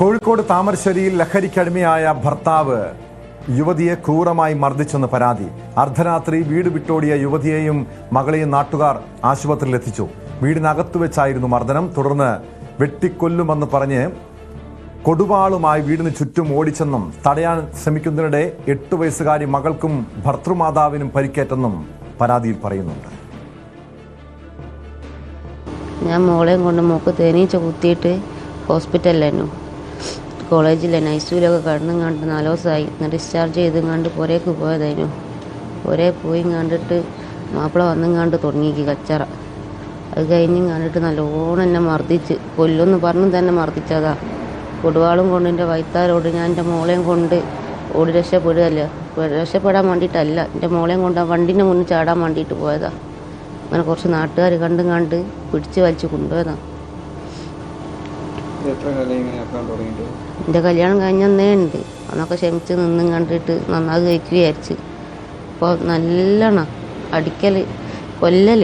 കോഴിക്കോട് താമരശ്ശേരിയിൽ ലഹരിക്കടിമയായ ഭർത്താവ് യുവതിയെ ക്രൂരമായി മർദ്ദിച്ചെന്ന് പരാതി. അർദ്ധരാത്രി വീട് വിട്ടോടിയ യുവതിയെയും മകളെയും നാട്ടുകാർ ആശുപത്രിയിൽ എത്തിച്ചു വീടിനകത്ത് വെച്ചായിരുന്നു മർദ്ദനം. തുടർന്ന് വെട്ടിക്കൊല്ലുമെന്ന് പറഞ്ഞ് കൊടുവാളുമായി വീടിന് ചുറ്റും ഓടിച്ചെന്നും തടയാൻ ശ്രമിക്കുന്നതിനിടെ എട്ട് വയസ്സുകാരി മകൾക്കും ഭർത്തൃമാതാവിനും പരിക്കേറ്റെന്നും പരാതിയിൽ പറയുന്നുണ്ട്. ഞാൻ മോളെയും കൊണ്ട് മൂക്ക് തേനീച്ച കുത്തിയിട്ട് ഹോസ്പിറ്റലിലായിരുന്നു. കോളേജിലെ നൈസൂലൊക്കെ കിടന്നും കണ്ട് നാല് ദിവസമായി. ഡിസ്ചാർജ് ചെയ്തും കണ്ട് പുരേക്ക് പോയതായിരുന്നു പുരേ പോയി കണ്ടിട്ട് മാപ്പിള വന്നും കണ്ട് തുടങ്ങിക്ക് കച്ചറ. അത് കഴിഞ്ഞ് കണ്ടിട്ട് നല്ലോണം എന്നെ മർദ്ദിച്ച്. കൊല്ലൊന്ന് പറഞ്ഞു തന്നെ മർദ്ദിച്ചതാ. കൊടുവാളും കൊണ്ട് എന്റെ വൈത്താരോട് ഞാൻ എന്റെ മോളെയും കൊണ്ട് ഓടി രക്ഷപ്പെടുകയല്ല. രക്ഷപ്പെടാൻ വേണ്ടിയിട്ടല്ല. എന്റെ മോളെയും കൊണ്ട് ആ വണ്ടീന്റെ മുന്നിൽ ചാടാൻ വേണ്ടിയിട്ട് പോയതാ. അങ്ങനെ കുറച്ച് നാട്ടുകാർ കണ്ടും കണ്ട് പിടിച്ച് വലിച്ച് കൊണ്ടുപോയതാണ് എത്ര കാലം ഇങ്ങനെ ആക്കാൻ തുടങ്ങിയിട്ട്? എന്റെ കല്യാണം കഴിഞ്ഞന്നേ ഉണ്ട്. അന്നൊക്കെ ക്ഷമിച്ച് നിന്നും കണ്ടിട്ട് നന്നായി കഴിക്കുക വിചാരിച്ച്. അപ്പോൾ നല്ലോണം. അടിക്കൽ കൊല്ലൽ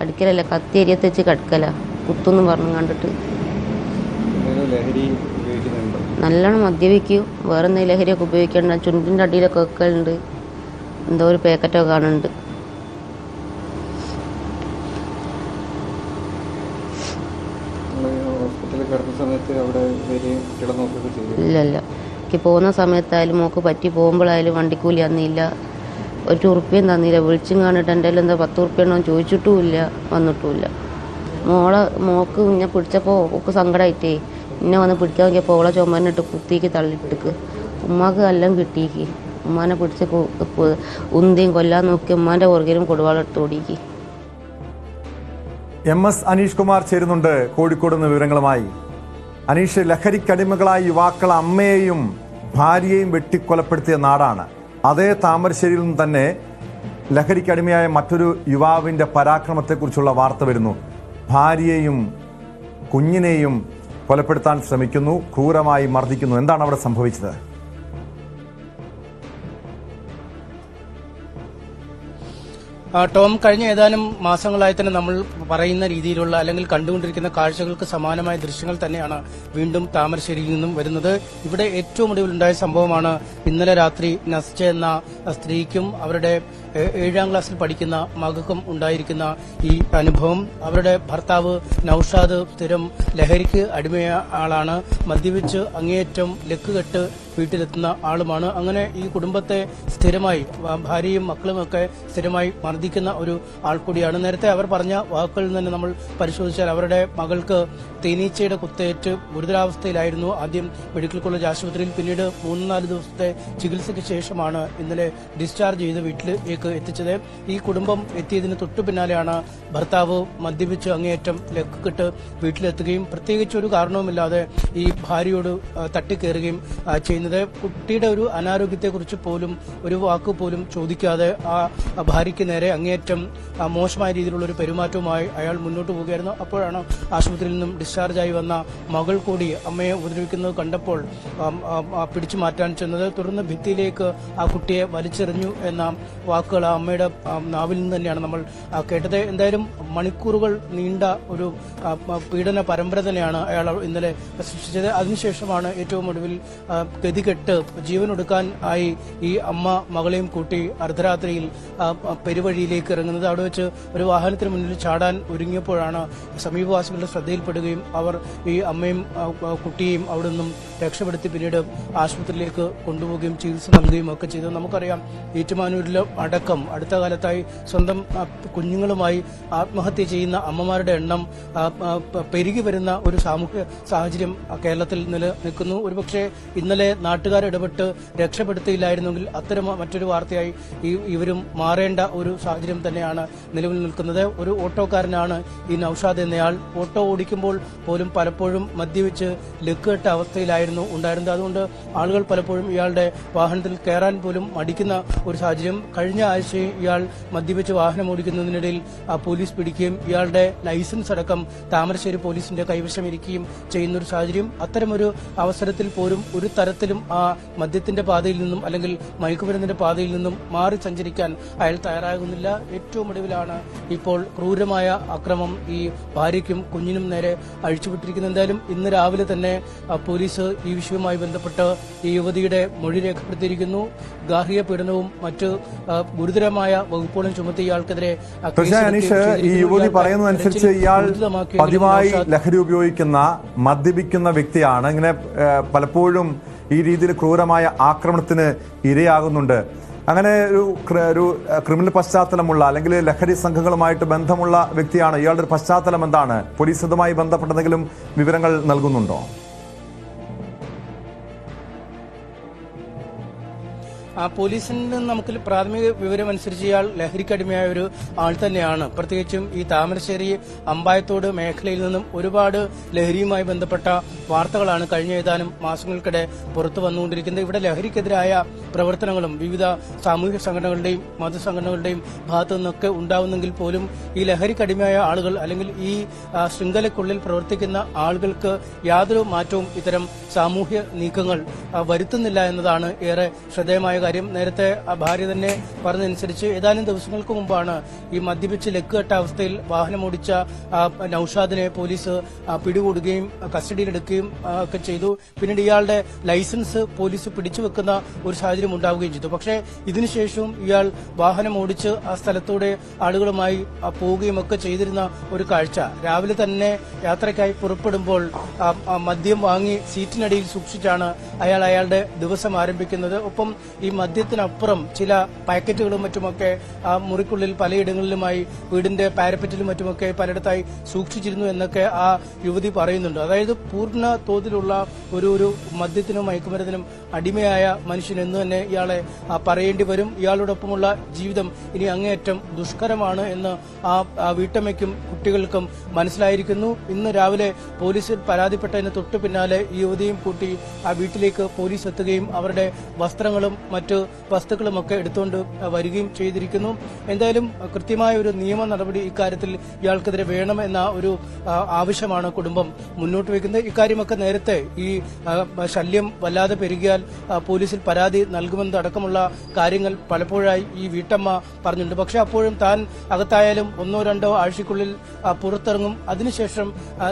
അടിക്കലല്ല കത്തി അരിയത്ത് വെച്ച് കടക്കല. കുത്തുന്നു പറഞ്ഞു കണ്ടിട്ട്. നല്ലോണം മദ്യപിക്കും വേറെ എന്തെങ്കിലും ലഹരിയൊക്കെ ഉപയോഗിക്കേണ്ട. ചുണ്ടിന്റെ അടിയിലൊക്കെ വെക്കലുണ്ട്. എന്തോ ഒരു പാക്കറ്റൊക്കെ കാണുന്നുണ്ട്. അവിടെ വരികയും കുട്ടികളെ നോക്കുകയൊക്കെ ചെയ്തു? ഇല്ല ഇല്ല എനിക്ക് പോകുന്ന സമയത്തായാലും മോക്ക് പറ്റി പോകുമ്പോഴായാലും വണ്ടിക്കൂലി അന്നില്ല ഒരു ഉറുപ്പ്യം തന്നില്ല. വിളിച്ചും കാണിട്ട് എന്റെ എന്താ പത്ത് ഉറുപ്പ്യണോ ചോദിച്ചിട്ടുമില്ല. വന്നിട്ടുമില്ല. മോളെ മോക്ക് ഇങ്ങനെ പിടിച്ചപ്പോൾ ഒക്കെ സങ്കടമായിട്ടേ. ഇന്നെ വന്ന് പിടിക്കാൻ നോക്കിയപ്പോൾ ഓളെ ചുമന്നിട്ട് കുത്തിക്ക് തള്ളിയിട്ടിക്ക്. ഉമ്മാക്ക് എല്ലാം കിട്ടിക്ക് ഉമ്മാനെ പിടിച്ച് ഉന്തിയും കൊല്ലാൻ നോക്കി ഉമ്മാന്റെ പുറകിലും കൊടുവാളെടുത്ത് ഓടിക്ക് എം എസ് അനീഷ് കുമാർ ചേരുന്നുണ്ട് കോഴിക്കോട് നിന്ന് വിവരങ്ങളുമായി. അനീഷ് ലഹരിക്കടിമകളായ യുവാക്കൾ അമ്മയെയും ഭാര്യയെയും വെട്ടിക്കൊലപ്പെടുത്തിയ നാടാണ്. അതേ താമരശ്ശേരിയിൽ നിന്ന് തന്നെ ലഹരിക്കടിമയായ മറ്റൊരു യുവാവിന്റെ പരാക്രമത്തെക്കുറിച്ചുള്ള വാർത്ത വരുന്നു. ഭാര്യയെയും കുഞ്ഞിനെയും കൊലപ്പെടുത്താൻ ശ്രമിക്കുന്നു ക്രൂരമായി മർദ്ദിക്കുന്നു. എന്താണ് അവിടെ സംഭവിച്ചത്? ടോം കഴിഞ്ഞ ഏതാനും മാസങ്ങളായി തന്നെ നമ്മൾ പറയുന്ന രീതിയിലുള്ള അല്ലെങ്കിൽ കണ്ടുകൊണ്ടിരിക്കുന്ന കാഴ്ചകൾക്ക് സമാനമായ ദൃശ്യങ്ങൾ തന്നെയാണ് വീണ്ടും താമരശ്ശേരിയിൽ നിന്നും വരുന്നത്. ഇവിടെ ഏറ്റവും ഒടുവിലുണ്ടായ സംഭവമാണ് ഇന്നലെ രാത്രി നസ്ച എന്ന സ്ത്രീക്കും അവരുടെ ഏഴാം ക്ലാസ്സിൽ പഠിക്കുന്ന മകൾക്കും ഉണ്ടായിരിക്കുന്ന ഈ അനുഭവം. അവരുടെ ഭർത്താവ് നൌഷാദ് സ്ഥിരം ലഹരിക്ക് അടിമയ ആളാണ്. മദ്യപിച്ച് അങ്ങേയറ്റം ലക്കുകെട്ട് വീട്ടിലെത്തുന്ന ആളുമാണ്. അങ്ങനെ ഈ കുടുംബത്തെ സ്ഥിരമായി ഭാര്യയും മക്കളുമൊക്കെ സ്ഥിരമായി മർദ്ദിക്കുന്ന ഒരു ആൾ കൂടിയാണ്. നേരത്തെ അവർ പറഞ്ഞ വാക്കുകളിൽ തന്നെ നമ്മൾ പരിശോധിച്ചാൽ അവരുടെ മകൾക്ക് തേനീച്ചയുടെ കുത്തേറ്റ് ഗുരുതരാവസ്ഥയിലായിരുന്നു. ആദ്യം മെഡിക്കൽ കോളേജ് ആശുപത്രിയിൽ പിന്നീട് മൂന്ന് നാല് ദിവസത്തെ ചികിത്സയ്ക്ക് ശേഷമാണ് ഇന്നലെ ഡിസ്ചാർജ് ചെയ്ത് വീട്ടിലേക്ക് എത്തിച്ചത്. ഈ കുടുംബം എത്തിയതിന് തൊട്ടു പിന്നാലെയാണ് ഭർത്താവ് മദ്യപിച്ച് അങ്ങേയറ്റം ലക്കിട്ട് വീട്ടിലെത്തുകയും പ്രത്യേകിച്ച് ഒരു കാരണവുമില്ലാതെ ഈ ഭാര്യയോട് തട്ടിക്കേറുകയും ചെയ്യുന്നത്. കുട്ടിയുടെ ഒരു അനാരോഗ്യത്തെക്കുറിച്ച് പോലും ഒരു വാക്ക് പോലും ചോദിക്കാതെ ആ ഭാര്യയ്ക്ക് നേരെ അങ്ങേയറ്റം മോശമായ രീതിയിലുള്ള ഒരു പെരുമാറ്റവുമായി അയാൾ മുന്നോട്ട് പോവുകയായിരുന്നു. അപ്പോഴാണ് ആശുപത്രിയിൽ നിന്നും ഡിസ്ചാർജായി വന്ന മകൾ കൂടി അമ്മയെ ഉപദ്രവിക്കുന്നത് കണ്ടപ്പോൾ പിടിച്ചു മാറ്റാൻ ചെന്നത്. തുടർന്ന് ഭിത്തിയിലേക്ക് ആ കുട്ടിയെ വലിച്ചെറിഞ്ഞു എന്ന വാക്കുകൾ ആ അമ്മയുടെ നാവിൽ നിന്ന് തന്നെയാണ് നമ്മൾ കേട്ടത്. എന്തായാലും മണിക്കൂറുകൾ നീണ്ട ഒരു പീഡന പരമ്പര തന്നെയാണ് അയാൾ ഇന്നലെ സൃഷ്ടിച്ചത്. അതിനുശേഷമാണ് ഏറ്റവും ഒടുവിൽ ഗതികെട്ട് ജീവനൊടുക്കാൻ ആയി ഈ അമ്മ മകളെയും കൂട്ടി അർദ്ധരാത്രിയിൽ പെരുവഴിയിലേക്ക് ഇറങ്ങുന്നത്. അവിടെ വെച്ച് ഒരു വാഹനത്തിന് മുന്നിൽ ചാടാൻ ഒരുങ്ങിയപ്പോഴാണ് സമീപവാസികളുടെ ശ്രദ്ധയിൽപ്പെടുകയും അവർ ഈ അമ്മയും കുട്ടിയെയും അവിടെ നിന്നും രക്ഷപ്പെടുത്തി പിന്നീട് ആശുപത്രിയിലേക്ക് കൊണ്ടുപോവുകയും ചികിത്സ നൽകുകയും ഒക്കെ ചെയ്തു. നമുക്കറിയാം ഏറ്റുമാനൂരിലെ അടക്കം. അടുത്ത കാലത്തായി സ്വന്തം കുഞ്ഞുങ്ങളുമായി ആത്മഹത്യ ചെയ്യുന്ന അമ്മമാരുടെ എണ്ണം പെരുകി വരുന്ന ഒരു സാമൂഹ്യ സാഹചര്യം കേരളത്തിൽ നിലനിൽക്കുന്നു ഒരുപക്ഷെ ഇന്നലെ നാട്ടുകാർ ഇടപെട്ട് രക്ഷപ്പെടുത്തിയില്ലായിരുന്നെങ്കിൽ അത്തരം മറ്റൊരു വാർത്തയായി ഇവരും മാറേണ്ട ഒരു സാഹചര്യം തന്നെയാണ് നിലവിൽ നിൽക്കുന്നത്. ഒരു ഓട്ടോക്കാരനാണ് ഈ നൌഷാദ് എന്നയാൾ. ഓട്ടോ ഓടിക്കുമ്പോൾ പോലും പലപ്പോഴും മദ്യവെച്ച് ലക്കുകെട്ട അവസ്ഥയിലായിരുന്നു ഉണ്ടായിരുന്നത്. അതുകൊണ്ട് ആളുകൾ പലപ്പോഴും ഇയാളുടെ വാഹനത്തിൽ കയറാൻ പോലും മടിക്കുന്ന ഒരു സാഹചര്യം. കഴിഞ്ഞ ആഴ്ചയും ഇയാൾ മദ്യപിച്ച് വാഹനം ഓടിക്കുന്നതിനിടയിൽ ആ പോലീസ് പിടിക്കുകയും ഇയാളുടെ ലൈസൻസ് അടക്കം താമരശ്ശേരി പോലീസിന്റെ കൈവശം ഇരിക്കുകയും ചെയ്യുന്ന ഒരു സാഹചര്യം. അത്തരമൊരു അവസരത്തിൽ പോലും ഒരു തരത്തിലും ആ മദ്യത്തിന്റെ പാതയിൽ നിന്നും അല്ലെങ്കിൽ മയക്കുമരുന്നിന്റെ പാതയിൽ നിന്നും മാറി സഞ്ചരിക്കാൻ അയാൾ തയ്യാറാകുന്നില്ല. ഏറ്റവും ഒടുവിലാണ് ഇപ്പോൾ ക്രൂരമായ അക്രമം ഈ ഭാര്യയ്ക്കും കുഞ്ഞിനും നേരെ അഴിച്ചുവിട്ടിരിക്കുന്നത്. എന്തായാലും ഇന്ന് രാവിലെ തന്നെ പോലീസ് ഈ വിഷയവുമായി ബന്ധപ്പെട്ട് ഈ യുവതിയുടെ മൊഴി രേഖപ്പെടുത്തിയിരിക്കുന്നു. ഗാർഹിക പീഡനവും മറ്റ് ഗുരുതരമായ വകുപ്പുകളും ചുമത്തി ഇയാൾക്കെതിരെ അനീഷ് ഈ യുവതി പറയുന്നതനുസരിച്ച് ഇയാൾ പതിവായി ലഹരി ഉപയോഗിക്കുന്ന മദ്യപിക്കുന്ന വ്യക്തിയാണ്. ഇങ്ങനെ പലപ്പോഴും ഈ രീതിയിൽ ക്രൂരമായ ആക്രമണത്തിന് ഇരയാകുന്നുണ്ട്. അങ്ങനെ ഒരു ഒരു ക്രിമിനൽ പശ്ചാത്തലമുള്ള അല്ലെങ്കിൽ ലഹരി സംഘങ്ങളുമായിട്ട് ബന്ധമുള്ള വ്യക്തിയാണ്. ഇയാളുടെ ഒരു പശ്ചാത്തലം എന്താണ് പോലീസ് ഇതുമായി ബന്ധപ്പെട്ടെന്തെങ്കിലും വിവരങ്ങൾ നൽകുന്നുണ്ടോ? പോലീസിൽ നിന്ന് നമുക്ക് പ്രാഥമിക വിവരം അനുസരിച്ച് ഇയാൾ ലഹരിക്കടിമയായ ഒരു ആൾ തന്നെയാണ്. പ്രത്യേകിച്ചും ഈ താമരശ്ശേരി അമ്പായത്തോട് മേഖലയിൽ നിന്നും ഒരുപാട് ലഹരിയുമായി ബന്ധപ്പെട്ട വാർത്തകളാണ് കഴിഞ്ഞ ഏതാനും മാസങ്ങൾക്കിടെ പുറത്തു വന്നുകൊണ്ടിരിക്കുന്നത്. ഇവിടെ ലഹരിക്കെതിരായ പ്രവർത്തനങ്ങളും വിവിധ സാമൂഹിക സംഘടനകളുടെയും മതസംഘടനകളുടെയും ഭാഗത്തു നിന്നൊക്കെ ഉണ്ടാവുന്നെങ്കിൽ പോലും ഈ ലഹരിക്കടിമയായ ആളുകൾ അല്ലെങ്കിൽ ഈ ശൃംഖലയ്ക്കുള്ളിൽ പ്രവർത്തിക്കുന്ന ആളുകൾക്ക് യാതൊരു മാറ്റവും ഇത്തരം സാമൂഹ്യ നീക്കങ്ങൾ വരുത്തുന്നില്ല എന്നതാണ് ഏറെ ശ്രദ്ധേയമായ കാര്യം നേരത്തെ ഭാര്യ തന്നെ പറഞ്ഞതനുസരിച്ച് ഏതാനും ദിവസങ്ങൾക്ക് മുമ്പാണ് ഈ മദ്യപിച്ച് ലക്കുകെട്ട അവസ്ഥയിൽ വാഹനം ഓടിച്ച നൌഷാദിനെ പോലീസ് പിടികൂടുകയും കസ്റ്റഡിയിലെടുക്കുകയും ഒക്കെ ചെയ്തു. പിന്നീട് ഇയാളുടെ ലൈസൻസ് പോലീസ് പിടിച്ചു വെക്കുന്ന ഒരു സാഹചര്യം ഉണ്ടാവുകയും ചെയ്തു. പക്ഷേ ഇതിനുശേഷവും ഇയാൾ വാഹനം ഓടിച്ച് ആ സ്ഥലത്തൂടെ ആളുകളുമായി പോവുകയും ഒക്കെ ചെയ്തിരുന്ന ഒരു കാഴ്ച. രാവിലെ തന്നെ യാത്രയ്ക്കായി പുറപ്പെടുമ്പോൾ മദ്യം വാങ്ങി സീറ്റിനടിയിൽ സൂക്ഷിച്ചാണ് അയാൾ അയാളുടെ ദിവസം ആരംഭിക്കുന്നത്. ഒപ്പം ഈ മദ്യത്തിനപ്പുറം ചില പാക്കറ്റുകളും മറ്റുമൊക്കെ ആ മുറിക്കുള്ളിൽ പലയിടങ്ങളിലുമായി വീടിന്റെ പാരപ്പറ്റിലും മറ്റുമൊക്കെ പലയിടത്തായി സൂക്ഷിച്ചിരുന്നു എന്നൊക്കെ ആ യുവതി പറയുന്നുണ്ട്. അതായത് പൂർണ തോതിലുള്ള ഒരു ഒരു മദ്യത്തിനും മയക്കുമരുന്നിനും അടിമയായ മനുഷ്യൻ എന്ന് തന്നെ ഇയാളെ പറയേണ്ടി വരും. ഇയാളോടൊപ്പമുള്ള ജീവിതം ഇനി അങ്ങേയറ്റം ദുഷ്കരമാണ് എന്ന് ആ വീട്ടമ്മയ്ക്കും കുട്ടികൾക്കും മനസ്സിലായിരിക്കുന്നു. ഇന്ന് രാവിലെ പോലീസിൽ പരാതിപ്പെട്ടതിന് തൊട്ടു പിന്നാലെ യുവതിയും കൂട്ടി ആ വീട്ടിലേക്ക് പോലീസ് എത്തുകയും അവരുടെ വസ്ത്രങ്ങളും വസ്തുക്കളുമൊക്കെ എടുത്തുകൊണ്ട് വരികയും ചെയ്തിരിക്കുന്നു. എന്തായാലും കൃത്യമായ ഒരു നിയമ നടപടി ഇക്കാര്യത്തിൽ ഇയാൾക്കെതിരെ വേണം എന്ന ഒരു ആവശ്യമാണ് കുടുംബം മുന്നോട്ട് വയ്ക്കുന്നത്. ഇക്കാര്യമൊക്കെ നേരത്തെ ഈ ശല്യം വല്ലാതെ പെരുകിയാൽ പോലീസിൽ പരാതി നൽകുമെന്നതടക്കമുള്ള കാര്യങ്ങൾ പലപ്പോഴായി ഈ വീട്ടമ്മ പറഞ്ഞിട്ടുണ്ട്. പക്ഷെ അപ്പോഴും താൻ അകത്തായാലും ഒന്നോ രണ്ടോ ആഴ്ചക്കുള്ളിൽ പുറത്തിറങ്ങും. അതിനുശേഷം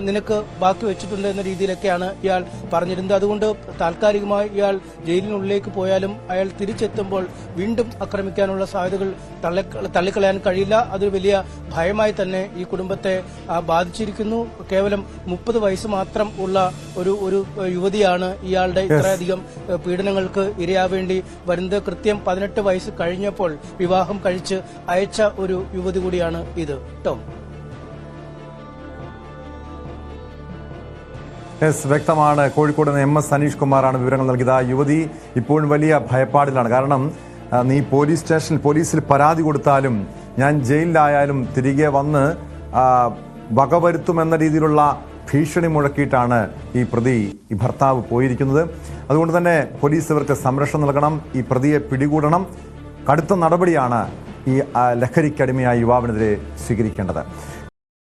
നിനക്ക് ബാക്കി വെച്ചിട്ടുണ്ട് എന്ന രീതിയിലൊക്കെയാണ് ഇയാൾ പറഞ്ഞിരുന്നത്. അതുകൊണ്ട് താൽക്കാലികമായി ഇയാൾ ജയിലിനുള്ളിലേക്ക് പോയാലും അയാൾ തിരിച്ചെത്തുമ്പോൾ വീണ്ടും ആക്രമിക്കാനുള്ള സാധ്യതകൾ തള്ളിക്കളയാൻ കഴിയില്ല. അതൊരു വലിയ ഭയമായി തന്നെ ഈ കുടുംബത്തെ ബാധിച്ചിരിക്കുന്നു. കേവലം മുപ്പത് വയസ്സ് മാത്രം ഉള്ള ഒരു ഒരു യുവതിയാണ് ഇയാളുടെ ഇത്രയധികം പീഡനങ്ങൾക്ക് ഇരയാവേണ്ടി വരുന്നത്. കൃത്യം പതിനെട്ട് വയസ്സ് കഴിഞ്ഞപ്പോൾ വിവാഹം കഴിച്ച് അയച്ച ഒരു യുവതി കൂടിയാണ് ഇത്. ടോം. യെസ് വ്യക്തമാണ്. കോഴിക്കോട് നിന്ന് എം എസ് സനീഷ് കുമാറാണ് വിവരങ്ങൾ നൽകിയത്. ആ യുവതി ഇപ്പോഴും വലിയ ഭയപ്പാടിലാണ്. കാരണം നീ പോലീസ് സ്റ്റേഷനിൽ പോലീസിൽ പരാതി കൊടുത്താലും ഞാൻ ജയിലിലായാലും തിരികെ വന്ന് വകവരുത്തുമെന്ന രീതിയിലുള്ള ഭീഷണി മുഴക്കിയിട്ടാണ് ഈ പ്രതി ഈ ഭർത്താവ് പോയിരിക്കുന്നത്. അതുകൊണ്ട് തന്നെ പോലീസ് ഇവർക്ക് സംരക്ഷണം നൽകണം. ഈ പ്രതിയെ പിടികൂടണം. കടുത്ത നടപടിയാണ് ഈ ലഹരിക്കടിമയായ യുവാവിനെതിരെ സ്വീകരിക്കേണ്ടത്.